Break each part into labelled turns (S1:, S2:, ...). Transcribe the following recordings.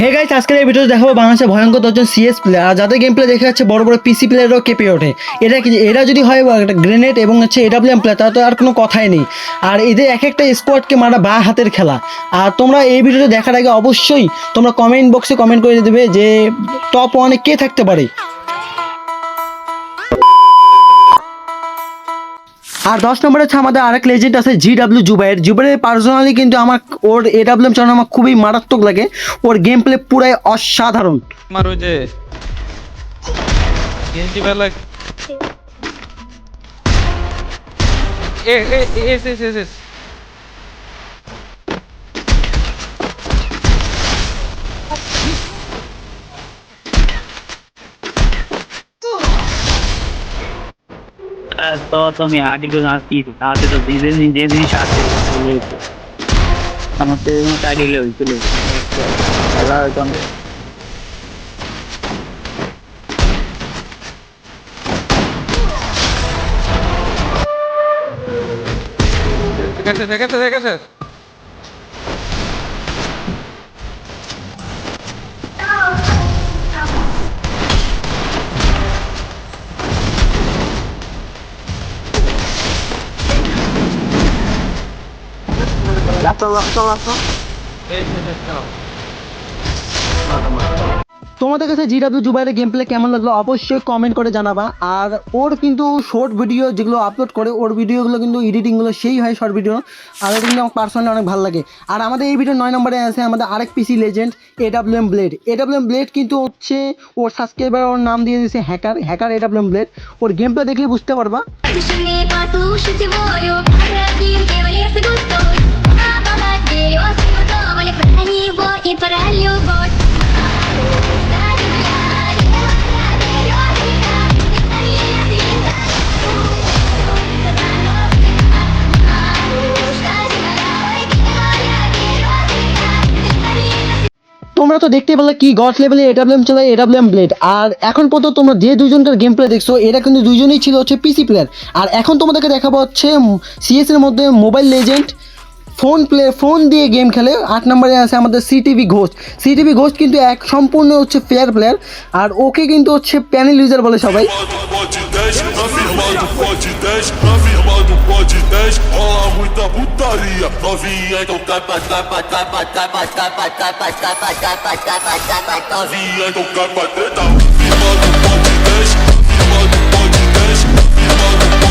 S1: Hey guys আজকের এই ভিডিওতে দেখাবো বাংলাদেশে ভয়ঙ্কর দশজন সিএস প্লেয়ার আর যাদের গেম প্লে দেখে যাচ্ছে বড় বড় পিসি প্লেয়াররাও কেঁপে ওঠে। এটা কি এরা যদি হয় একটা গ্রেনেড এবং হচ্ছে এডাব্লিউএম প্লেয়ার তাহলে তো আর কোনো কথাই নেই। আর এদের এক একটা স্কোয়াডকে মারা বা হাতের খেলা। আর তোমরা এই ভিডিওটা দেখার আগে অবশ্যই তোমরা কমেন্ট বক্সে কমেন্ট করে দেবে যে টপ ওয়ানে কে থাকতে পারে। আর দশ নম্বরে হচ্ছে আমাদের আরেক লেজেন্ড আছে জি ডাব্লিউ জুবাইয়ের জুবাইয়ের পার্সোনালি কিন্তু আমার ওর এ ডাব্লিউ চালানো আমার খুবই মারাত্মক লাগে। ওর গেম প্লে পুরাই অসাধারণ।
S2: আমার ওই যে গেঞ্জি বেলা A A, S S S S.
S3: তো তুমি আর্টিকেল কি তাতে তো নিজে নিজে জিনিস আছে আমার তো। আর্টিকেল হয়েছিল খেলা হয়তো
S2: দেখেছে দেখেছে দেখেছে
S1: তোমাদের কাছে জি ডাব্লিউ জুবাইরের গেম প্লে কেমন লাগল অবশ্যই কমেন্ট করে জানাবা। আর ওর কিন্তু শর্ট ভিডিও যেগুলো আপলোড করে, ওর ভিডিওগুলো কিন্তু এডিটিংগুলো সেই হয় শর্ট ভিডিও আর ওটা কিন্তু আমার পার্সোনালি অনেক ভালো লাগে। আর আমাদের এই ভিডিও নয় নম্বরে আছে আমাদের আরেক PC legend A W M blade A W M blade কিন্তু হচ্ছে ওর সাবস্ক্রাইবার ওর নাম দিয়ে দিয়েছে hacker hacker A W M blade or game play দেখলে বুঝতে পারবা। তোমরা তো দেখতে পেলে কি গড লেভেলে এডাব্লিউএম চালায় এডাব্লিউএম ব্লেড আর এখন পর্যন্ত তোমরা যে দুজনকার গেম প্লে দেখছ, এরা কিন্তু দুজনেই ছিল হচ্ছে পিসি প্লেয়ার আর এখন তোমাদেরকে দেখাবো হচ্ছে সিএস এর মধ্যে mobile legend phone play phone দিয়ে গেম খেলে। আট নম্বরে আছে আমাদের সিটিভি ঘোষ সিটিভি ঘোষ কিন্তু এক সম্পূর্ণ হচ্ছে ফেয়ার প্লেয়ার আর ওকে কিন্তু হচ্ছে প্যানেল ইউজার বলে সবাই।
S4: 10, confirmado pode 10, rola muita putaria. Novinha, então capa, capa, capa, capa, capa, capa, capa, capa, capa, capa, novinha, então capa treta. Confirmado pode 10, confirmado pode 10, confirmado pode 10.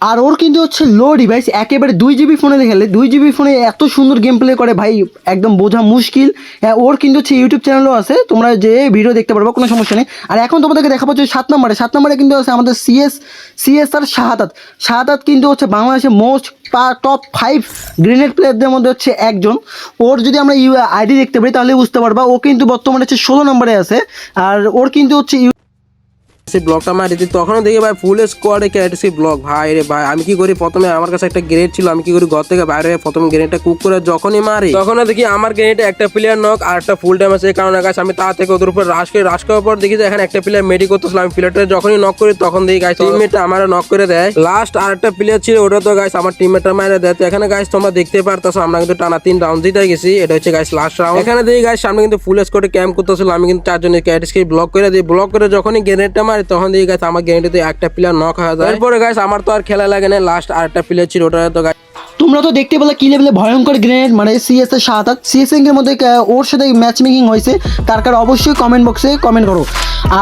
S1: আর ওর কিন্তু হচ্ছে লো device একেবারে দুই GB ফোনে খেলে দুই GB ফোনে এত সুন্দর গেম প্লে করে ভাই একদম বোঝা মুশকিল। হ্যাঁ, ওর কিন্তু হচ্ছে ইউটিউব চ্যানেলও আছে তোমরা যে ভিডিও দেখতে পারব কোনো সমস্যা নেই। আর এখন তোমাদেরকে দেখাবো যে সাত নম্বরে সাত নম্বরে কিন্তু আছে আমাদের সিএস সিএস আর শাহাদাত। শাহাদাত কিন্তু হচ্ছে বাংলাদেশের মোস্ট পা টপ ফাইভ গ্রেনেড প্লেয়ারদের মধ্যে হচ্ছে একজন। ওর যদি আমরা ইউ আইডি দেখতে পারি তাহলে বুঝতে পারবা ও কিন্তু বর্তমানে হচ্ছে ষোলো নম্বরে আছে। আর ওর কিন্তু হচ্ছে
S5: সেই ব্লকটা মারি দিই। তখনও দেখি ভাই ফুল স্কোয়াডে ক্যারেটেসি ব্লক ভাই রে ভাই, আমি কি করি? প্রথমে আমার কাছে একটা গ্রেনেড ছিল, আমি কি করি ঘর থেকে বাইরে প্রথমে গ্রেনেডটা কুক করে যখনই মারি, তখনও দেখি আমার গ্রেনেডে একটা প্লেয়ার নক আর একটা ফুল ড্যামেজ এই কারণে গাছ আমি তা থেকে ওদের উপর রাশ করে রাশ করার পর দেখি যে এখানে একটা প্লেয়ার মেডি করতেছিল। আমি প্লেয়ারটা যখনই নক করি, তখন দেখি গাছ টিমমেটটা আমার নক করে দেয়। লাস্ট আর একটা প্লেয়ার ছিল, ওটা তো গাছ আমার টিমমেটটা মারে দেয়। তো এখানে গাছ তোমরা দেখতে পারতেছো, আমরা কিন্তু টানা তিন রাউন্ড জিতে গেছি। এটা হচ্ছে গাছ লাস্ট রাউন্ড এখানে দেখি গাছ সামনে কিন্তু ফুল স্কোয়াডে ক্যাম্প করতেছিল। আমি কিন্তু চারজনের ক্যারেটসকে ব্লক করে দিই। ব্লক করে যখনই গ্রেনেডটা মারি তখন দেখি গাছ আমার গ্যারেন্টিতে একটা প্লেয়ার নক হয়ে যায়। এরপরে গাছ আমার তো আর খেলা লাগে না লাস্ট আর একটা প্লেয়ার ছিল ওটা তো গাছ
S1: তোমরা তো দেখতে পেলে কি লেভেলে ভয়ঙ্কর গ্রেনেড মানে সিএস এর সাত আট সিএস এর মধ্যে ওর সাথে ম্যাচ মেকিং হয়েছে তার কারণ অবশ্যই কমেন্ট বক্সে কমেন্ট করো।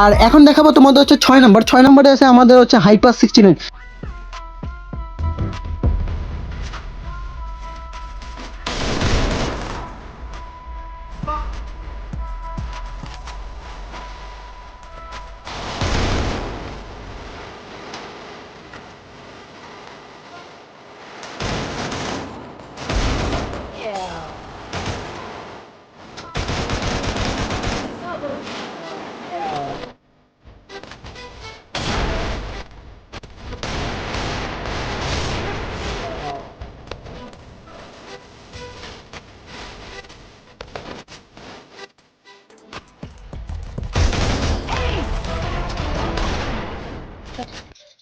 S1: আর এখন দেখাবো তোমাদের হচ্ছে ছয় নম্বর ছয় নম্বরে আছে আমাদের হচ্ছে হাইপার সিক্সটি নাইন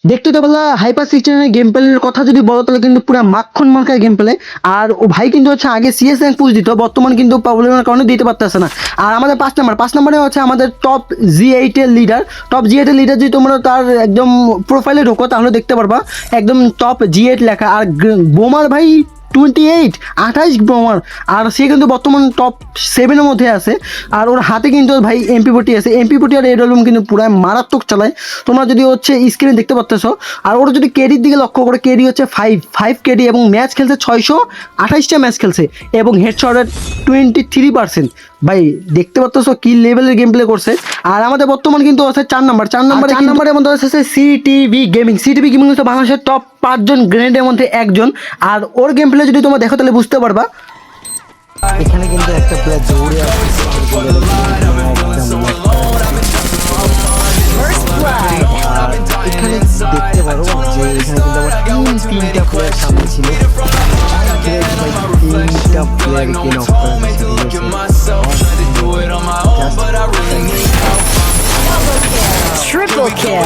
S1: দেখতে তো বলা হাইপার সিক্সটিনের গেম প্লের কথা যদি বলো, তাহলে কিন্তু পুরো মাখন মার্কার গেম প্লে আর ও ভাই কিন্তু হচ্ছে আগে সিএস র্যাঙ্ক পুজ দিত, বর্তমান কিন্তু প্রবলেমের কারণে দিতে পারতেছে না। আর আমাদের পাঁচ নাম্বার পাঁচ নাম্বারে হচ্ছে আমাদের টপ জি এইটের লিডার টপ জি এইটের লিডার যদি তোমরা তার একদম প্রোফাইলে ঢোকো, তাহলে দেখতে পারবা, একদম টপ জি এইট লেখা। আর বোমার ভাই টোয়েন্টি এইট আঠাইশ বোমার আর সে কিন্তু বর্তমান টপ সেভেনের মধ্যে আছে। আর ওর হাতে কিন্তু ভাই এমপি পটি আছে। এমপি পটি আর এডলুম কিন্তু পুরাই মারাত্মক চালায়। তোমরা যদি হচ্ছে স্ক্রিনে দেখতে পাচ্তেছো আর ওর যদি কেডির দিকে লক্ষ্য করে কেডি হচ্ছে ফাইভ ফাইভ কেডি এবং ম্যাচ খেলছে ছয়শো আঠাইশটা ম্যাচ খেলছে এবং হেডশটের টোয়েন্টি থ্রি পার্সেন্ট ভাই দেখতে পাচ্ছ কি লেভেলের গেম প্লে করছে। আর আমাদের বর্তমান কিন্তু আছে চার নাম্বার চার নাম্বার চার নাম্বারের মধ্যে আছে সিটিভি গেমিং সিটিভি গেমিং হচ্ছে বাংলাদেশের টপ পাঁচজন গ্রেনেডের মধ্যে একজন। আর ওর গেম প্লে যদি তোমরা দেখো তাহলে বুঝতে পারবা। এখানে কিন্তু একটা প্লেয়ার দৌড়ে এখানে দেখতে পারো যে এখানে কিন্তু আমার তিন তিনটা প্লেয়ার সামনে ছিল। তিনটা player knock
S6: Triple kill.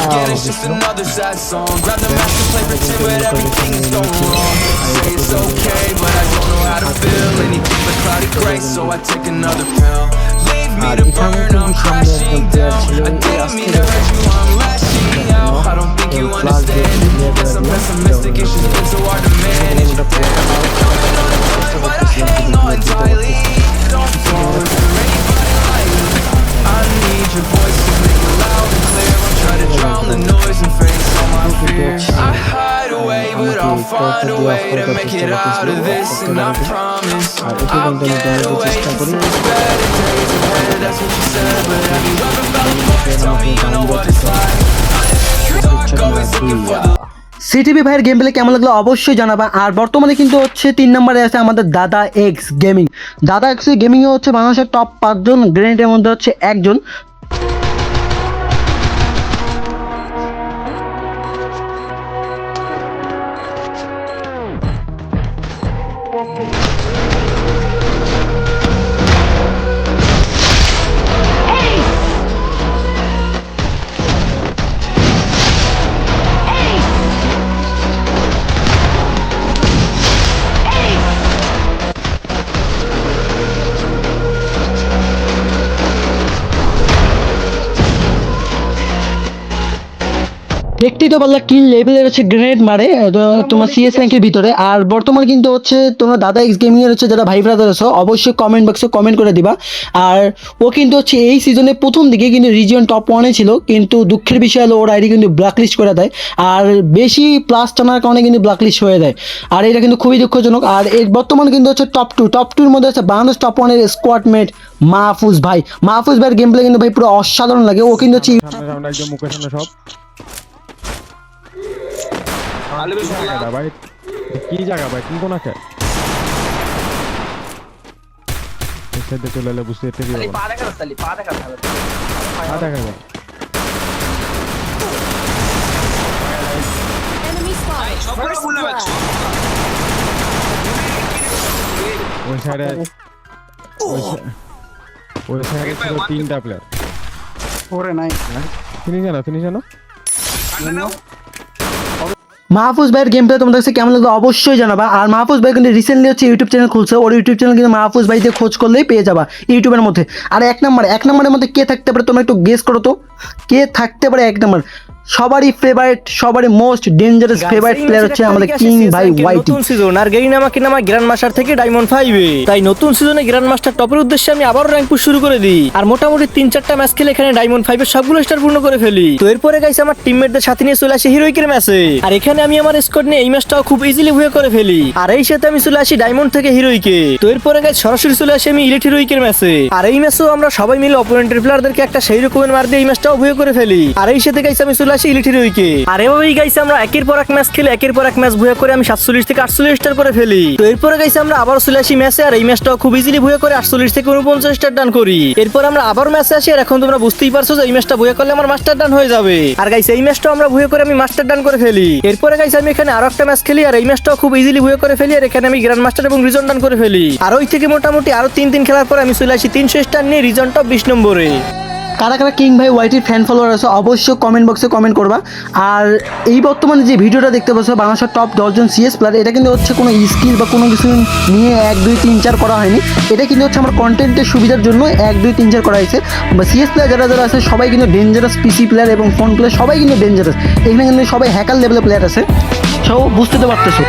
S7: So I take another pill. Leave me to burn, I'm crashing down. I didn't mean to hurt you, I'm lashing out. I don't think you understand. I'm pessimistic, it's just been so hard to manage. Find a way to make it out of this. And I promise I'll get away. from There's better days ahead, that's what you said. But have you ever felt apart? Tell me you know what it's like. Dark, always looking for the
S1: CTV ভাইয়ের game play কেমন লাগল অবশ্যই জানাবা আর বর্তমানে কিন্তু হচ্ছে তিন নম্বরে আছে আমাদের দাদা এক্স গেমিং দাদা এক্স গেমিংয়ে হচ্ছে বাংলাদেশের টপ পাঁচজন গ্রেনেডের মধ্যে হচ্ছে একজন দেখতেই তো পারলা কি লেভেলের হচ্ছে গ্রেনেড মারে তোমার সিএস র্যাঙ্কের ভিতরে। আর বর্তমান কিন্তু হচ্ছে তোমরা দাদা এক্স গেমিং এর হচ্ছে যারা ভাই ব্রাদার আছো অবশ্যই কমেন্ট বক্সে কমেন্ট করে দিবা। আর ও কিন্তু হচ্ছে এই সিজনে প্রথম দিকে কিন্তু রিজিয়ন টপ ওয়ানে ছিল কিন্তু দুঃখের বিষয় হলো ওর আইডি কিন্তু ব্ল্যাকলিস্ট করে দেয়। আর বেশি প্লাস টানার কারণে কিন্তু ব্ল্যাকলিস্ট হয়ে দেয় আর এটা কিন্তু খুবই দুঃখজনক। আর এর বর্তমানে কিন্তু হচ্ছে টপ টু টপ টুর মধ্যে হচ্ছে বাংলাদেশ টপ ওয়ানের স্কোয়াডমেট মাহফুজ ভাই। মাহফুজ ভাইয়ের গেম প্লে কিন্তু ভাই পুরো অসাধারণ লাগে। ও কিন্তু হচ্ছে
S8: মুখের সামনে সব। ভাই? কি জায়গা ভাই? কোন কোন আছে? সেটা চলে এলে বুঝতে পারব পা দেখা যায়. ওই সাইডে ওই সাইডে ছিল তিনটা প্লেয়ার
S3: ওরে নাই।
S8: ফিনিশ জানো ফিনিশ জানো
S1: মাহফুজ ভাইয়ের গেম প্লে তোমাদের কাছে কেমন লাগল অবশ্যই জানাবা। আর মাহফুজ ভাই কিন্তু রিসেন্টলি হচ্ছে ইউটিউব চ্যানেল খুলছে। ওর ইউটিউব চ্যানেল কিন্তু মাহফুজ ভাই দিয়ে খোঁজ করলেই পেয়ে যাবা ইউটিউবের মধ্যে। আর এক নম্বর এক নম্বরের মধ্যে কে থাকতে পারে তোমরা একটু গেস করো তো। কে থাকতে পারে এক নম্বর সবারই ফেভারিট সবারই মোস্ট ডেঞ্জারাস ফেভারিট প্লেয়ার হচ্ছে আমাদের কিং ভাই ওয়াইটি
S9: নতুন সিজন আর গেরিন আমাকে নামা গ্র্যান্ড মাস্টার থেকে ডায়মন্ড ফাইভে তাই নতুন সিজনে গ্র্যান্ড মাস্টার টপের উদ্দেশ্যে আমি আবারও র্যাঙ্ক পুশ শুরু করে দিই। আর মোটামুটি তিন চারটা ম্যাচ খেলে এখানে ডায়মন্ড ফাইভের সবগুলো স্টার পূর্ণ করে ফেলি। তো এরপরে গাইছে আমার টিমমেটদের সাথে নিয়ে চলে আসি হিরোইকের ম্যাচে আর এখানে আমি আমার স্কোয়াড নিয়ে এই ম্যাচটাও খুব ইজিলি ভুয়ে করে ফেলি। আর এই সাথে আমি চলে আসি ডায়মন্ড থেকে হিরোইকে তো এরপরে গাইছে সরাসরি চলে আসি আমি ইলেট হিরোইকের ম্যাচে আর এই ম্যাচেও আমরা সবাই মিলে অপোনেন্টের প্লেয়ারদেরকে একটা সেই রকমের মার দিয়ে এই ম্যাচটাও ভুয়ে করে ফেলি। আর এই সাথে গাইছে আমি চলে আসি ইলেট হিরোইকে আর এভাবেই গাইছে আমরা একের পর এক ম্যাচ খেলে, একের পর এক ম্যাচ ভুয়ে করে আমি সাতচল্লিশ থেকে আটচল্লিশ স্টার করে ফেলি। তো এরপরে গাইছে আমরা আবার চলে আসি ম্যাচে, আর এই ম্যাচটাও খুব ইজিলি ভুয়ে করে আটচল্লিশ থেকে উনপঞ্চাশ স্টার ডান করি। এরপর আমরা আবার ম্যাচে আসি, আর এখন তোমরা বুঝতেই পারছ যে এই ম্যাচটা ভুয়ে করলে আমার মাস্টার ডান হয়ে যাবে। আর গাইছে, এই ম্যাচটাও আমরা ভুয়ে করে আমি মাস্টার ডান করে ফেলি। এরপরে গাইছে, আমি এখানে আরও একটা ম্যাচ খেলি, আর এই ম্যাচটাও খুব ইজিলি ভুয়ে করে ফেলি, আর এখানে আমি গ্র্যান্ড মাস্টার এবং রিজন ডান করে ফেলি। আর ওই থেকে মোটামুটি আরও তিন দিন খেলার পর আমি চলে আসি তিনশো স্টার নিয়ে রিজন টপ বিশ নম্বরে।
S1: কারা কারা কিং ভাই ওয়াইটির ফ্যান ফলোয়ার আছে, অবশ্যই কমেন্ট বক্সে কমেন্ট করবা। আর এই বর্তমানে যে ভিডিওটা দেখতে পাচ্ছ, বাংলাদেশের টপ দশজন সিএস প্লেয়ার এটা কিন্তু হচ্ছে কোনো স্কিল বা কোনো কিছু নিয়ে এক, দুই, তিন, চার করা হয়নি। এটা কিন্তু হচ্ছে আমার কন্টেন্টের সুবিধার জন্য এক, দুই, তিন, চার করা হয়েছে। বা সিএস প্লেয়ার যারা যারা আছে, সবাই কিন্তু ডেঞ্জারাস পিসি প্লেয়ার এবং ফোন প্লেয়ার সবাই কিন্তু ডেঞ্জারাস এখানে কিন্তু সবাই হ্যাকার লেভেলের প্লেয়ার আছে। সব বুঝতে তো পারতেছো।